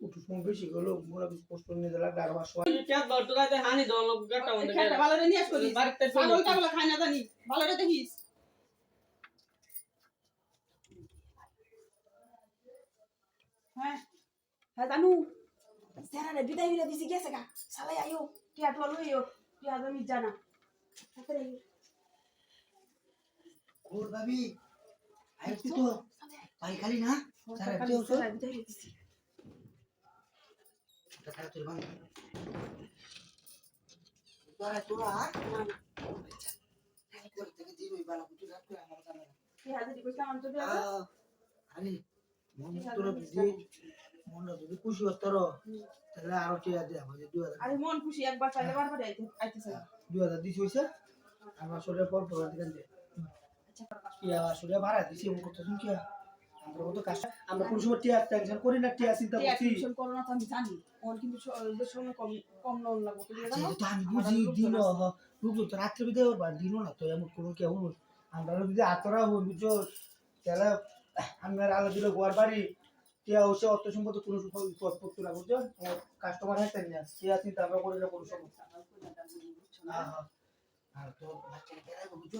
উঠু সময় বেশি গেলো মোরা কিছু কষ্ট নিয়ে দিলাম আর সময় ক্যাত বল তোরা তে হানি দল গাটা মধ্যে খেতে ভালো রে নিয়ে আসবি। বাড়িতে ছাগল টাগল খাই না জানি ভালো রে দেখিস। হ্যাঁ। হ্যাঁ জানু। সেরা রে বিদায় বিদায় দিছি গেছে গা। সালাই আইও টিয়া টোয়া লইও টিয়া জমি জানা। তারপরে ওর ভাবি আইছি তো পাই না? সারা সরকার তো সেরা তোর ভাঙ তোরা তোরা বালা আরে তোর যদি খুশি হতো তাহলে আরও টিয়া দে আমাদের দুই হাজার। আরে মন খুশি একবার চাইলে বারবার আইতেছে দুই হাজার দিছি হইছে। আমার শরীরে পর পর দিকে আচ্ছা টিয়া শরীরে ভাড়া দিছি করতে শুন আমরা কত কাজ আমরা কোন সময় টিয়া টেনশন করি না টিয়া চিন্তা করছি। টিউশন করো না আমি জানি। ওর কিন্তু সময় কম কম লোন লাগবে তুমি জানো? যেহেতু আমি বুঝি দিন বুঝলো তো রাত্রে বিদে ওর বার দিন না তো এমন কোনো কেউ আমরা যদি আতরা হই বুঝছ? তাহলে আমি আলো দিলে গোয়ার বাড়ি টিয়া হচ্ছে অর্থ সম্পদ কোনো পত্র না বুঝছ? কাস্টমার হাতে না? টিয়া চিন্তা আমরা করি না কোনো সমস্যা হ্যাঁ হ্যাঁ। আর তো বাচ্চা কেন বুঝছ?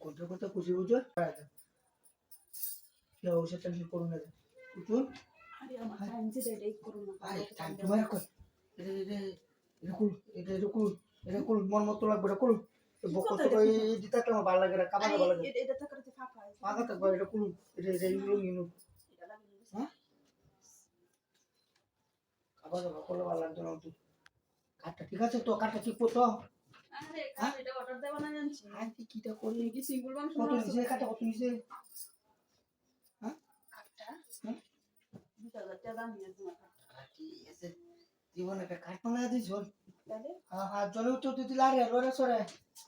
কোনটার কথা খুশি বুঝো ওষুধ টেনশন করুন না। বুঝুন আরে আমার টাইম যে এটাই করো না আরে টাইম তোমার কই এটা এটা এটা এটা এটা কুল মন মতো লাগবে এটা কুল বকো তো এই দিতে আমার ভালো লাগে না কামাতে ভালো লাগে। এটা এটা তো করতে ফাঁকা আছে পাকা থাকবে এটা কুল এটা এটা ইউলো ইউলো হ্যাঁ? খাবার দাবার করলে ভালো লাগতো না তুই কাঠটা ঠিক আছে তো কাঠটা ঠিক করতো আরে কাল অর্ডার দেব না জানছি আর কি কিটা করি কি সিঙ্গেল মাংস কত নিছে কাঠটা কত নিছে কাটটা হুম? 2000 টাকা দাম নিয়ে তোমার কাটটা কাঠি এসে জীবনে একটা কাঠ বানায় দিছ হ্যাঁ হ্যাঁ জলে উঠতে উঠতে দিলে আরে লড়ে সরে।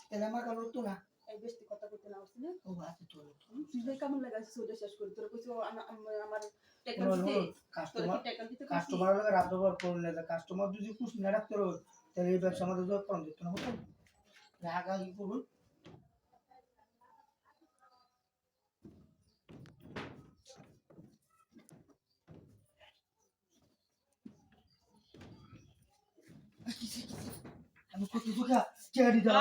তাহলে আমার কালো উঠতো না? এই বেশি কথা কইতে না উঠছি না? ও আছে তোর তুই কেমন লাগাইছিস? ওটা শেষ করে। তোর কইছো আমার কাস্টমার লাগে রাত ব্যবহার করুন না কাস্টমার যদি খুশি না রাখতে রো তাহলে এই ব্যবসা আমাদের জন্য কম দিত না হতো রাগা কি করুন? আমি কত দুঃখা চেয়ারি দাও